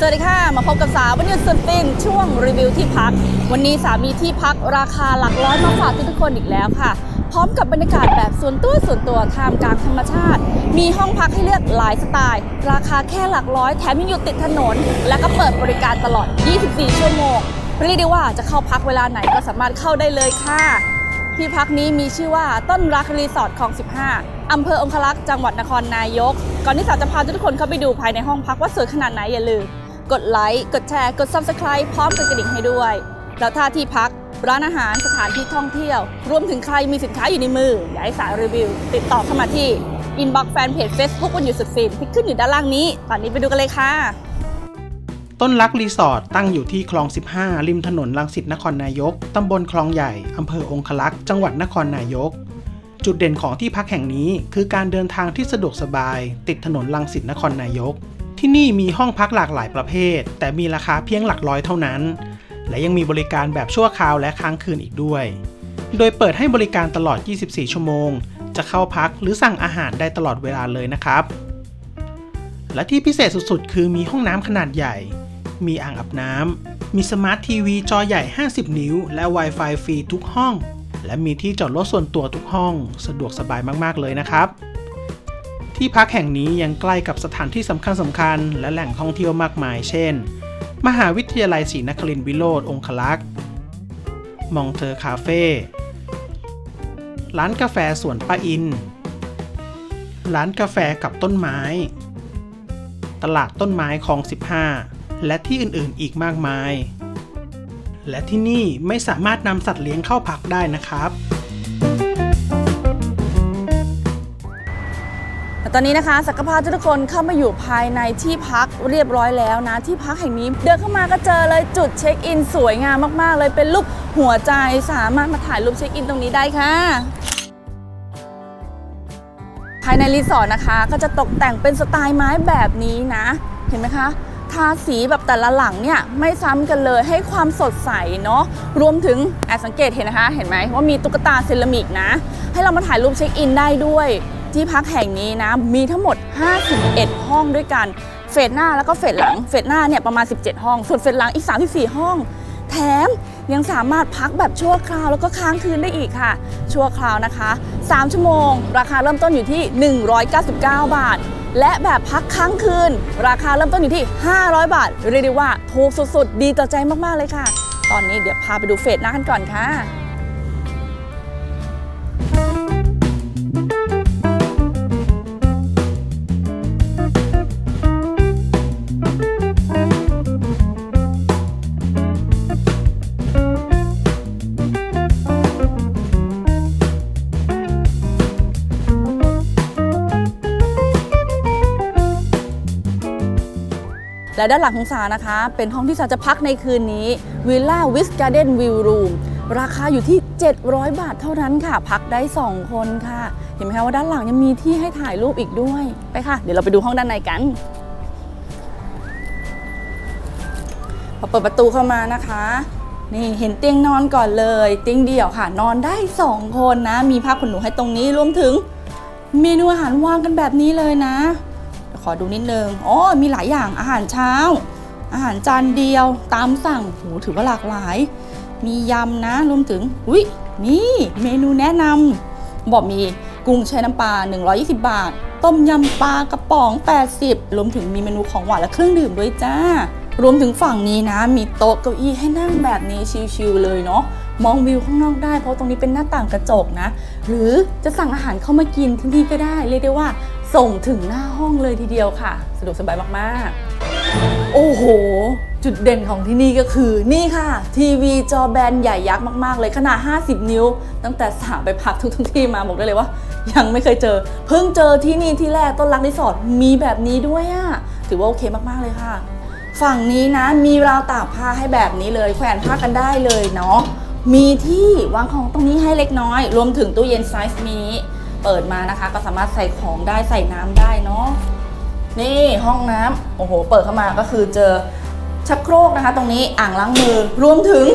สวัสดีค่ะ มาพบกับสาววันหยุดสุดฟินช่วงรีวิวที่พัก วันนี้สามีที่พักราคาหลักร้อยมาฝากทุกคนอีกแล้วค่ะ พร้อมกับบรรยากาศแบบส่วนตัวส่วนตัวท่ามกลางธรรมชาติ มีห้องพักให้เลือกหลายสไตล์ ราคาแค่หลักร้อยแถมยังอยู่ติดถนน และก็เปิดบริการตลอด 24 ชั่วโมงเรียกได้ว่าจะเข้าพักเวลาไหนก็สามารถเข้าได้เลยค่ะ ที่พักนี้มีชื่อว่าต้นรักรีสอร์ทคลอง 15อำเภอองคลักษ์จังหวัดนครนายก ก่อนที่สาวจะพาทุกคนเข้าไปดูภายในห้องพักว่าสวยขนาดไหนอย่าลืม กดไลค์ กดแชร์ กด Subscribe พร้อมกดกระดิ่งให้ด้วย แล้วถ้าที่พัก ร้านอาหารสถานที่ท่องเที่ยว รวมถึงใครมีสินค้าอยู่ในมือ อยากให้สายรีวิว ติดต่อเข้ามาที่ inbox แฟนเพจ Facebook วันหยุดสุดฟินที่ขึ้นอยู่ด้านล่างนี้ ตอนนี้ไปดูกันเลยค่ะ ต้นรักรีสอร์ทตั้งอยู่ที่คลอง 15 ริมถนนรังสิตนครนายก ตำบลคลองใหญ่ อำเภอองคลักษ์ จังหวัดนครนายก จุดเด่นของที่พักแห่งนี้ คือการเดินทางที่สะดวกสบาย ติดถนนรังสิตนครนายก ที่นี่มีห้องพักหลากหลายประเภท แต่มีราคาเพียงหลักร้อยเท่านั้น และยังมีบริการแบบชั่วคราวและค้างคืนอีกด้วย โดยเปิดให้บริการตลอด 24 ชั่วโมง จะเข้าพักหรือสั่งอาหารได้ตลอดเวลาเลยนะครับ และที่พิเศษสุดๆ คือมีห้องน้ำขนาดใหญ่ มีอ่างอาบน้ำ มีสมาร์ททีวีจอใหญ่ 50 นิ้ว และ Wi-Fi ฟรีทุกห้อง และมีที่จอดรถส่วนตัวทุกห้อง สะดวกสบายมากๆเลยนะครับ ที่พักแห่งนี้ยังใกล้กับสถานที่สำคัญสำคัญและแหล่งท่องเที่ยวมากมายเช่น มหาวิทยาลัยศรีนครินทรวิโรธองคลักษ์มองเธอคาเฟ่ร้านกาแฟสวนป้าอิน ร้านกาแฟกับต้นไม้ ตลาดต้นไม้คลอง 15 และที่อื่นๆอีกมากมาย และที่นี่ไม่สามารถนำสัตว์เลี้ยงเข้าพักได้นะครับ ตอนนี้นะคะสักกพาทุกคนเข้ามาอยู่ภายในที่พักเรียบร้อยแล้วนะ ที่พักแห่งนี้ เดินเข้ามาก็เจอเลยจุดเช็คอินสวยงามมากๆ เลยเป็นรูปหัวใจสามารถมาถ่ายรูปเช็คอินตรงนี้ได้ค่ะภายในรีสอร์ทนะคะ ก็จะตกแต่งเป็นสไตล์ไม้แบบนี้นะ เห็นไหมคะทาสีแบบแต่ละหลังเนี่ยไม่ซ้ำกันเลยให้ความสดใสเนาะรวมถึงแอบสังเกตเห็นนะคะ เห็นไหมว่ามีตุ๊กตาเซรามิกนะ ให้เรามาถ่ายรูปเช็คอินได้ด้วย ที่พักแห่งนี้นะมีทั้งหมด 51 ห้องด้วยกัน เฟสหน้าแล้วก็เฟสหลัง เฟสหน้าเนี่ยประมาณ 17 ห้อง ส่วนเฟสหลังอีก 34 ห้อง แถมยังสามารถพักแบบชั่วคราวแล้วก็ค้างคืนได้อีกค่ะ ชั่วคราวนะคะ 3 ชั่วโมง ราคาเริ่มต้นอยู่ที่ 199 บาท และแบบพักค้างคืน ราคาเริ่มต้นอยู่ที่ 500 บาท เรียกได้ว่าถูกสุดๆ ดีต่อใจมากๆเลยค่ะ ตอนนี้เดี๋ยวพาไปดูเฟสหน้ากันก่อนค่ะ และด้านหลังของสานะคะ เป็นห้องที่สาจะพักในคืนนี้วิลล่าวิสการ์เดนวิวรูมราคาอยู่ที่ 700 บาทเท่านั้นค่ะ พักได้ 2 คนค่ะ เห็นไหมคะว่าด้านหลังยังมีที่ให้ถ่ายรูปอีกด้วยไปค่ะ เดี๋ยวเราไปดูห้องด้านในกันพอเปิดประตูเข้ามานะคะ นี่เห็นเตียงนอนก่อนเลย เตียงเดี่ยวค่ะ นอนได้ 2 คนนะ มีผ้าขนหนูให้ตรงนี้รวมถึง เมนูอาหารวางกันแบบนี้เลยนะ ขอดูนิดนึงอ๋อมีหลายอย่างอาหารเช้า อาหารจานเดียวตามสั่งโหถือว่าหลากหลาย มียำนะรวมถึงอุ้ยนี่เมนูแนะนำบอกมีกุ้งแช่น้ำปลา 120 บาท ต้มยำปลากระป๋อง 80 รวมถึงมีเมนูของหวานและเครื่องดื่มด้วยจ้า รวมถึงฝั่งนี้นะ มีโต๊ะเก้าอี้ให้นั่งแบบนี้ชิลๆเลยเนาะ มองวิวข้างนอกได้เพราะตรงนี้เป็นหน้าต่างกระจกนะ หรือจะสั่งอาหารเข้ามากินที่นี่ก็ได้ เรียกได้ว่า ส่งถึงหน้าห้องเลยทีเดียวค่ะ สะดวกสบายมากๆ โอ้โห จุดเด่นของที่นี่ก็คือ นี่ค่ะ ทีวีจอแบนใหญ่ยักษ์มากๆ เลยขนาด 50 นิ้ว ตั้งแต่สาไปพักทุกทุกที่มาบอกได้เลยว่า ยังไม่เคยเจอ เพิ่งเจอที่นี่ที่แรกต้นรักรีสอร์ทมีแบบนี้ด้วยอะถือว่าโอเคมากๆเลยค่ะ ฝั่งนี้นะมีราวตากผ้าให้แบบนี้เลย แขวนผ้ากันได้เลยเนาะมีที่วางของตรงนี้ให้เล็กน้อย รวมถึงตู้เย็นไซส์นี้ เปิดมานะคะ ก็สามารถใส่ของได้ใส่น้ำได้เนาะนี่ห้องน้ำโอ้โห เปิดเข้ามาก็คือเจอชักโครกนะคะ ตรงนี้อ่างล้างมือรวมถึง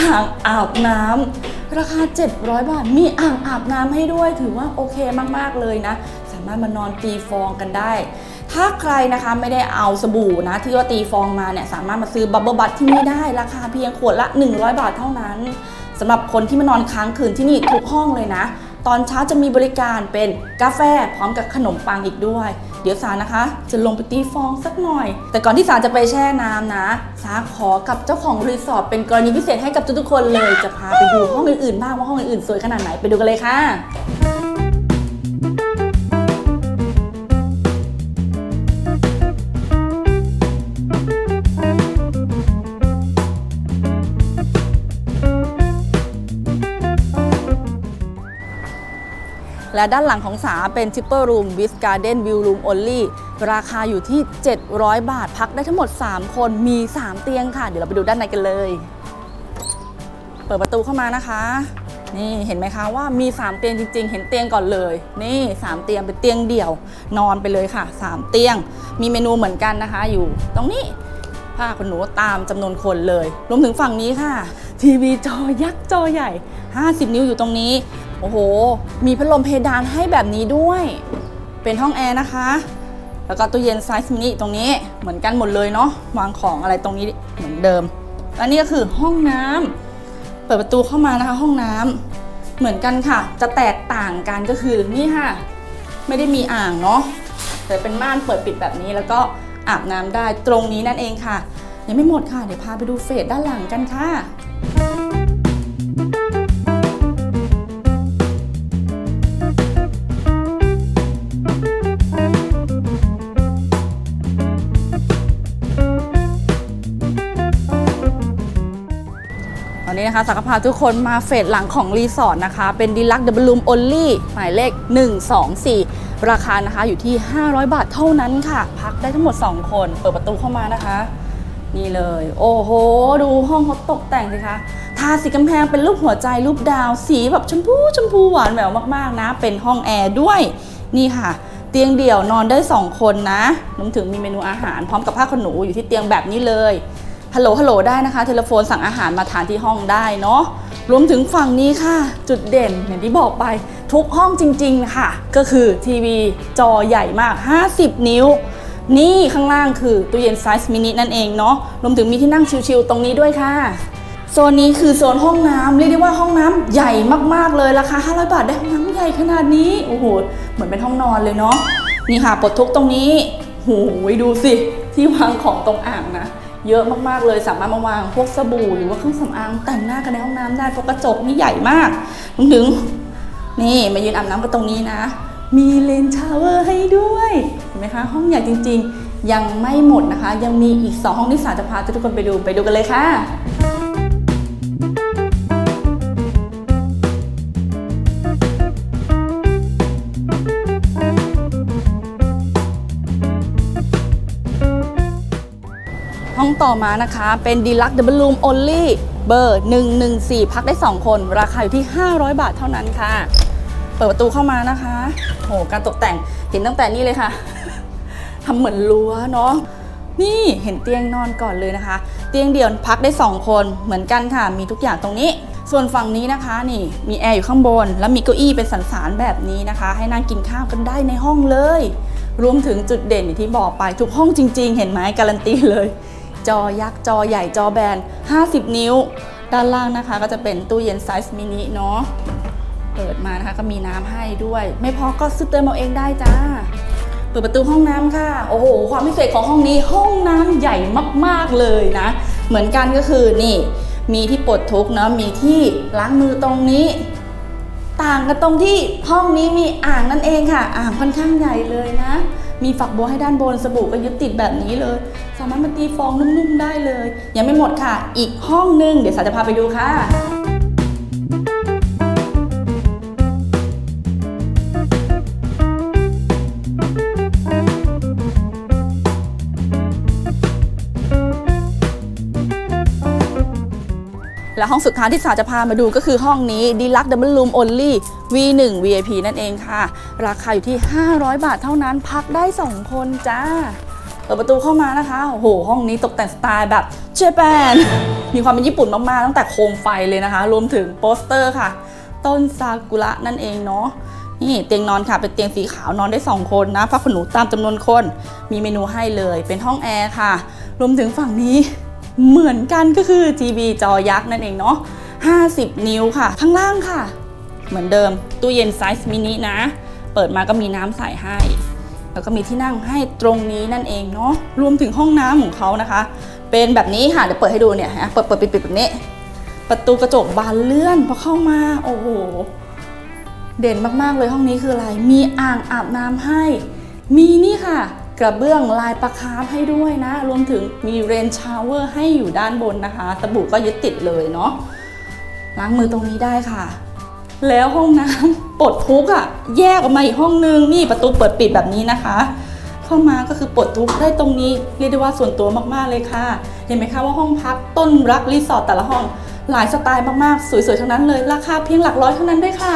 อ่างอาบน้ำราคา 700 บาท มีอ่างอาบน้ำให้ด้วยถือว่าโอเคมากๆเลยนะ สามารถมานอนตีฟองกันได้ ถ้าใครนะคะไม่ได้เอาสบู่นะที่ว่าตีฟองมาเนี่ยสามารถมาซื้อบับเบิลบัตที่นี่ได้ ราคาเพียงขวดละ 100 บาทเท่านั้นสำหรับคนที่มานอนค้างคืนที่นี่ทุกห้องเลยนะ ตอนเช้าจะมีบริการเป็นกาแฟพร้อมกับขนมปังอีกด้วย เดี๋ยวสานะคะ จะลงไปตีฟองสักหน่อย แต่ก่อนที่สาจะไปแช่น้ำนะ สาขอกับเจ้าของรีสอร์ทเป็นกรณีพิเศษให้กับทุกๆคนเลย จะพาไปดูห้องอื่นๆบ้างว่าห้องอื่นๆสวยขนาดไหนไปดูกันเลยค่ะ และด้านหลังของสาเป็น Triple Room with Garden View Room Only ราคาอยู่ที่ 700 บาทพักได้ทั้งหมด 3 คนมี 3 เตียงค่ะ เดี๋ยวเราไปดูด้านในกันเลย เปิดประตูเข้ามานะคะ นี่เห็นไหมคะว่ามี 3 เตียงจริง ๆ เห็นเตียงก่อนเลย นี่ 3 เตียงเป็นเตียงเดี่ยว นอนไปเลยค่ะ 3 เตียง มีเมนูเหมือนกันนะคะ อยู่ตรงนี้ผ้าขนหนูตามจำนวนคนเลย รวมถึงฝั่งนี้ค่ะ ทีวีจอยักษ์จอใหญ่ 50 นิ้วอยู่ตรงนี้ โอ้โห มีพัดลมเพดานให้แบบนี้ด้วย เป็นห้องแอร์นะคะ แล้วก็ตู้เย็นไซส์มินิตรงนี้เหมือนกันหมดเลยเนาะวางของอะไรตรงนี้เหมือนเดิมและนี่ก็คือห้องน้ำเปิดประตูเข้ามานะคะ ห้องน้ำเหมือนกันค่ะ จะแตกต่างกันก็คือนี่ค่ะ ไม่ได้มีอ่างเนาะแต่เป็นม่านเปิดปิดแบบนี้แล้วก็อาบน้ำได้ตรงนี้นั่นเองค่ะ ยังไม่หมดค่ะ เดี๋ยวพาไปดูเฟสด้านหลังกันค่ะ นะคะสักพาทุกคนมาเฟสหลังของรีสอร์ทนะคะ เป็นดีลักดับเบิลลูมโอ l ลี่หมายเลข 124 ราคานะคะอยู่ที่ 500 บาทเท่านั้นค่ะ พักได้ทั้งหมด 2 คน เปิดประตูเข้ามานะคะ นี่เลย โอ้โห ดูห้องเขาตกแต่งสิคะทาสีกำแพงเป็นรูปหัวใจรูปดาวสีแบบชมพูชมพูหวานแหววมากๆนะ เป็นห้องแอร์ด้วยนี่ค่ะเตียงเดี่ยวนอนได้ 2 คนนะรวมถึงมีเมนูอาหารพร้อมกับผ้าขนหนูอยู่ที่เตียงแบบนี้เลย ฮัลโหลฮัลโหลได้นะคะ เทเลโฟนสั่งอาหารมาทานที่ห้องได้เนาะรวมถึงฝั่งนี้ค่ะ จุดเด่นอย่างที่บอกไปทุกห้องจริงๆค่ะ ก็คือทีวีจอใหญ่มาก 50 นิ้ว นี่ข้างล่างคือตู้เย็นไซส์มินินั่นเองเนาะรวมถึงมีที่นั่งชิลๆตรงนี้ด้วยค่ะโซนนี้คือโซนห้องน้ำเรียกได้ว่าห้องน้ำใหญ่มากๆเลยราคา 500 บาทได้ห้องน้ำใหญ่ขนาดนี้โอ้โหเหมือนเป็นห้องนอนเลยเนาะนี่ค่ะปลดทุกตรงนี้โหยดูสิที่วางของตรงอ่างนะ เยอะมากๆเลยสามารถมาวางพวกสบู่หรือว่าเครื่องสำอางแต่งหน้ากันในห้องน้ำได้เพราะกระจกนี่ใหญ่มากรวมถึงนี่มายืนอาบน้ำกันตรงนี้นะ มีเลนชาวเวอร์ให้ด้วยเห็นไหมคะ ห้องใหญ่จริง ๆ ยังไม่หมดนะคะ ยังมีอีก 2 ห้องที่สาจะพาทุกคนไปดูไปดูกันเลยค่ะ ต่อมานะคะ เป็น Deluxe Double Room Only เบอร์ 114 พักได้ 2 คน ราคาอยู่ที่ 500 บาทเท่านั้นค่ะ เปิดประตูเข้ามานะคะ โห การตกแต่งเห็นตั้งแต่นี่เลยค่ะ ทำเหมือนรั้วเนาะ นี่เห็นเตียงนอนก่อนเลยนะคะ เตียงเดี่ยวพักได้ 2 คนเหมือนกันค่ะ มีทุกอย่างตรงนี้ ส่วนฝั่งนี้นะคะนี่ มีแอร์อยู่ข้างบน แล้วมีเก้าอี้เป็นสันสานแบบนี้นะคะ ให้นั่งกินข้าวกันได้ในห้องเลยรวมถึงจุดเด่นที่บอกไปทุกห้องจริง ๆ เห็นไหมการันตีเลย จอยักษ์จอใหญ่จอแบน 50 นิ้ว ด้านล่างนะคะก็จะเป็นตู้เย็นไซส์มินิเนาะเปิดมานะคะก็มีน้ำให้ด้วย ไม่พอก็ซื้อเติมเอาเองได้จ้าเปิดประตูห้องน้ำค่ะ โอ้โห ความพิเศษของห้องนี้ห้องน้ำใหญ่มากๆเลยนะ เหมือนกันก็คือนี่มีที่ปลดทุกเนอะมีที่ล้างมือตรงนี้ ต่างกันตรงที่ห้องนี้มีอ่างนั่นเองค่ะ อ่างค่อนข้างใหญ่เลยนะ มีฝักบัวให้ด้านบนสบู่ก็ยึดติดแบบนี้เลยามารถมาตีฟองนุ่มๆได้เลย ยังไม่หมดค่ะ อีกห้องนึง เดี๋ยวสาจะพาไปดูค่ะแล้วห้องสุดท้ายที่สาจะพามาดูก็คือห้องนี้ Deluxe Double Room Only V1 VIP นั่นเองค่ะ ราคาอยู่ที่ 500 บาทเท่านั้นพักได้ 2 คนจ้า เปิดประตูเข้ามานะคะ โอ้โห ห้องนี้ตกแต่งสไตล์แบบเจแปน มีความเป็นญี่ปุ่นมาก ๆ ตั้งแต่โคมไฟเลยนะคะ รวมถึงโปสเตอร์ค่ะ ต้นซากุระนั่นเองเนาะ นี่เตียงนอนค่ะ เป็นเตียงสีขาวนอนได้ 2 คนนะผ้าขนหนูตามจำนวนคน มีเมนูให้เลย เป็นห้องแอร์ค่ะ รวมถึงฝั่งนี้เหมือนกันก็คือทีวีจอยักษ์นั่นเองเนาะ 50 นิ้วค่ะ ข้างล่างค่ะ เหมือนเดิม ตู้เย็นไซส์มินินะ เปิดมาก็มีน้ำใส่ให้ แล้วก็มีที่นั่งให้ตรงนี้นั่นเองเนาะรวมถึงห้องน้ำของเขานะคะ เป็นแบบนี้ค่ะเดี๋ยวเปิดให้ดูเนี่ยฮะเปิดเปิดปิดปิดแบบนี้ ประตูกระจกบานเลื่อนพอเข้ามาโอ้โหเด่นมากๆเลยห้องนี้คืออะไรมีอ่างอาบน้ำให้ มีนี่ค่ะกระเบื้องลายประคาร์ฟให้ด้วยนะ รวมถึงมีเรนชาวเวอร์ให้อยู่ด้านบนนะคะ ตะบุก็ยึดติดเลยเนาะล้างมือตรงนี้ได้ค่ะ แล้วห้องน้ำปลดทุกอะ แยกออกมาอีกห้องนึงนี่ประตูเปิดปิดแบบนี้นะคะ เข้ามาก็คือปลดทุกได้ตรงนี้เรียกได้ว่าส่วนตัวมากๆเลยค่ะ เห็นไหมคะว่าห้องพักต้นรักรีสอร์ทแต่ละห้องหลายสไตล์มากๆ สวยๆทั้งนั้นเลย ราคาเพียงหลักร้อยเท่านั้นด้วยค่ะ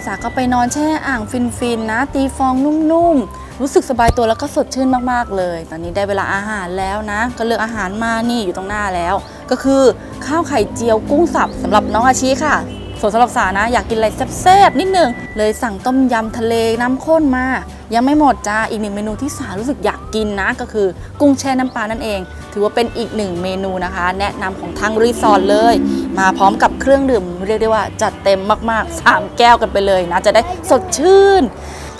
กี้สาก็ไปนอนแช่อ่างฟินๆนะ ตีฟองนุ่มๆ รู้สึกสบายตัวแล้วก็สดชื่นมากๆเลย ตอนนี้ได้เวลาอาหารแล้วนะ ก็เลือกอาหารมานี่อยู่ตรงหน้าแล้ว ก็คือข้าวไข่เจียวกุ้งสับสำหรับน้องอาชีค่ะ ส่วนสำหรับสานะ อยากกินอะไรแซ่บๆนิดนึง เลยสั่งต้มยำทะเลน้ำข้นมา ยังไม่หมดจ้า อีกหนึ่งเมนูที่สารู้สึกอยากกินนะ ก็คือกุ้งแช่น้ำปลานั่นเอง ถือว่าเป็นอีกหนึ่งเมนูนะคะ แนะนำของทางรีสอร์ทเลย มาพร้อมกับเครื่องดื่มเรียกได้ว่าจัดเต็มมากๆ 3 แก้วกันไปเลยนะ จะได้สดชื่น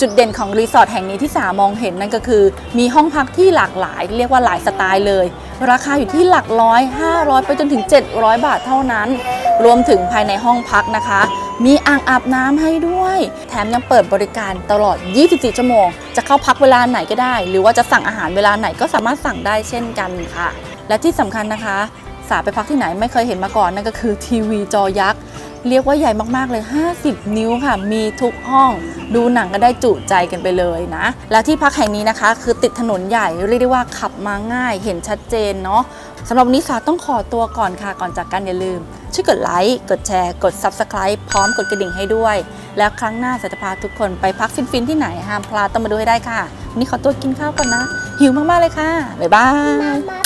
จุดเด่นของรีสอร์ทแห่งนี้ที่สามองเห็นนั่นก็คือ มีห้องพักที่หลากหลาย เรียกว่าหลายสไตล์เลย ราคาอยู่ที่หลักร้อย 500 ไปจนถึง 700 บาทเท่านั้น รวมถึงภายในห้องพักนะคะ มีอ่างอาบน้ำให้ด้วย แถมยังเปิดบริการตลอด 24 ชั่วโมง จะเข้าพักเวลาไหนก็ได้ หรือว่าจะสั่งอาหารเวลาไหนก็สามารถสั่งได้เช่นกันค่ะ และที่สำคัญนะคะ สาไปพักที่ไหนไม่เคยเห็นมาก่อนนั่นก็คือทีวีจอยักษ์ เรียกว่าใหญ่มากๆเลย 50 นิ้วค่ะ มีทุกห้อง ดูหนังก็ได้จุใจกันไปเลยนะ แล้วที่พักแห่งนี้นะคะ คือติดถนนใหญ่ เรียกได้ว่าขับมาง่าย เห็นชัดเจนเนาะสำหรับวันนี้สาต้องขอตัวก่อนค่ะ ก่อนจากกันอย่าลืม ช่วยกดไลค์ กดแชร์ กด Subscribe พร้อมกดกระดิ่งให้ด้วย แล้วครั้งหน้าสาจะพาทุกคนไปพักฟินๆที่ไหนห้ามพลาดต้องมาดูให้ได้ค่ะวันนี้ขอตัวกินข้าวก่อนนะ หิวมากๆเลยค่ะ บ๊ายบาย